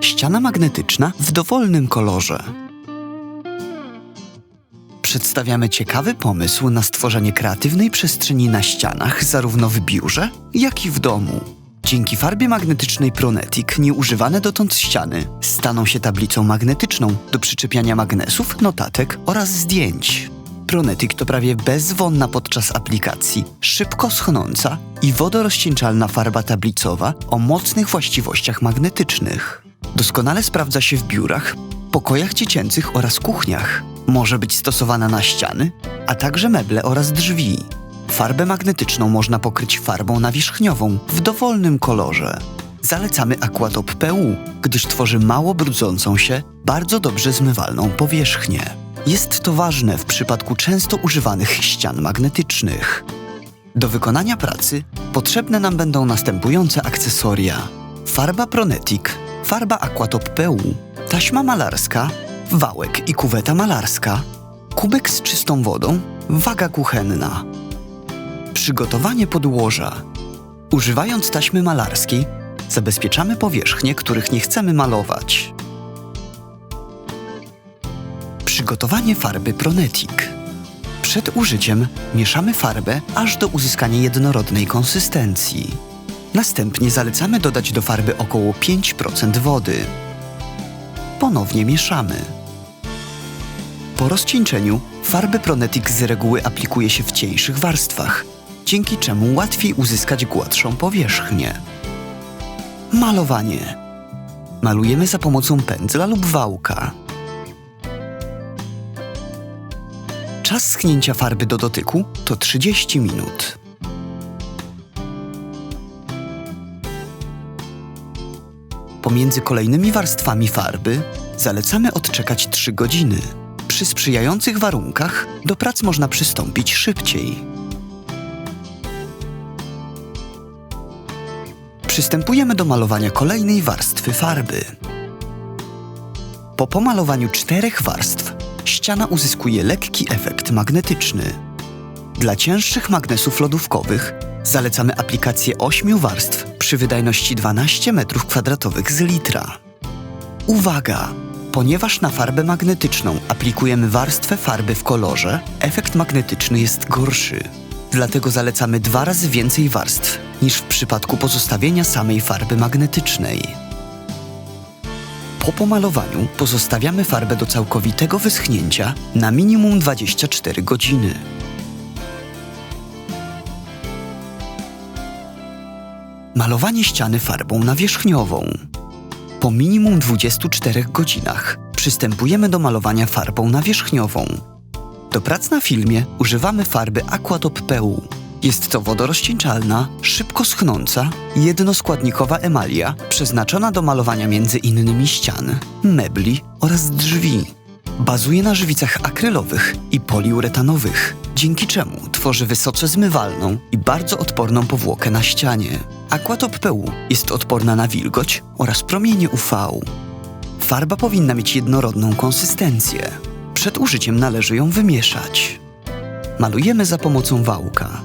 ściana magnetyczna w dowolnym kolorze. Przedstawiamy ciekawy pomysł na stworzenie kreatywnej przestrzeni na ścianach, zarówno w biurze, jak i w domu. Dzięki farbie magnetycznej Pronetic nieużywane dotąd ściany staną się tablicą magnetyczną do przyczepiania magnesów, notatek oraz zdjęć. Pronetic to prawie bezwonna podczas aplikacji, szybko schnąca i wodorozcieńczalna farba tablicowa o mocnych właściwościach magnetycznych. Doskonale sprawdza się w biurach, pokojach dziecięcych oraz kuchniach. Może być stosowana na ściany, a także meble oraz drzwi. Farbę magnetyczną można pokryć farbą nawierzchniową w dowolnym kolorze. Zalecamy Aquatop PU, gdyż tworzy mało brudzącą się, bardzo dobrze zmywalną powierzchnię. Jest to ważne w przypadku często używanych ścian magnetycznych. Do wykonania pracy potrzebne nam będą następujące akcesoria: farba Pronetic, farba Aquatop PU, taśma malarska, wałek i kuweta malarska, kubek z czystą wodą, waga kuchenna. Przygotowanie podłoża. Używając taśmy malarskiej, zabezpieczamy powierzchnie, których nie chcemy malować. Przygotowanie farby Pronetic. Przed użyciem mieszamy farbę aż do uzyskania jednorodnej konsystencji. Następnie zalecamy dodać do farby około 5% wody. Ponownie mieszamy. Po rozcieńczeniu farby Pronetic z reguły aplikuje się w cieńszych warstwach, dzięki czemu łatwiej uzyskać gładszą powierzchnię. Malowanie. Malujemy za pomocą pędzla lub wałka. Czas schnięcia farby do dotyku to 30 minut. Pomiędzy kolejnymi warstwami farby zalecamy odczekać 3 godziny. Przy sprzyjających warunkach do prac można przystąpić szybciej. Przystępujemy do malowania kolejnej warstwy farby. Po pomalowaniu czterech warstw ściana uzyskuje lekki efekt magnetyczny. Dla cięższych magnesów lodówkowych zalecamy aplikację 8 warstw przy wydajności 12 m2 z litra. Uwaga! Ponieważ na farbę magnetyczną aplikujemy warstwę farby w kolorze, efekt magnetyczny jest gorszy. Dlatego zalecamy dwa razy więcej warstw niż w przypadku pozostawienia samej farby magnetycznej. Po pomalowaniu pozostawiamy farbę do całkowitego wyschnięcia na minimum 24 godziny. Malowanie ściany farbą nawierzchniową. Po minimum 24 godzinach przystępujemy do malowania farbą nawierzchniową. Do prac na filmie używamy farby Aquatop PU. Jest to wodorozcieńczalna, szybko schnąca, jednoskładnikowa emalia przeznaczona do malowania między innymi ścian, mebli oraz drzwi. Bazuje na żywicach akrylowych i poliuretanowych, dzięki czemu tworzy wysoce zmywalną i bardzo odporną powłokę na ścianie. Aquatop PU jest odporna na wilgoć oraz promienie UV. Farba powinna mieć jednorodną konsystencję. Przed użyciem należy ją wymieszać. Malujemy za pomocą wałka.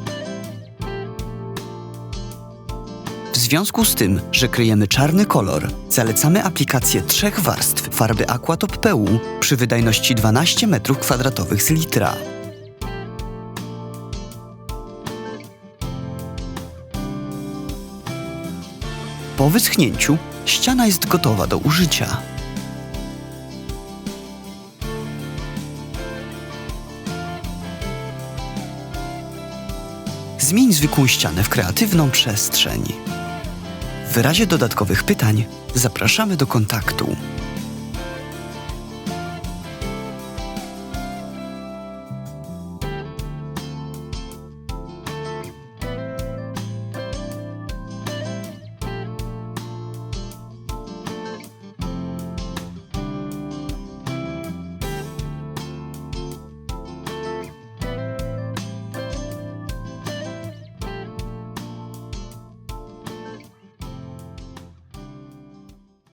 W związku z tym, że kryjemy czarny kolor, zalecamy aplikację trzech warstw farby Aquatop PU przy wydajności 12 m2 z litra. Po wyschnięciu ściana jest gotowa do użycia. Zmień zwykłą ścianę w kreatywną przestrzeń. W razie dodatkowych pytań zapraszamy do kontaktu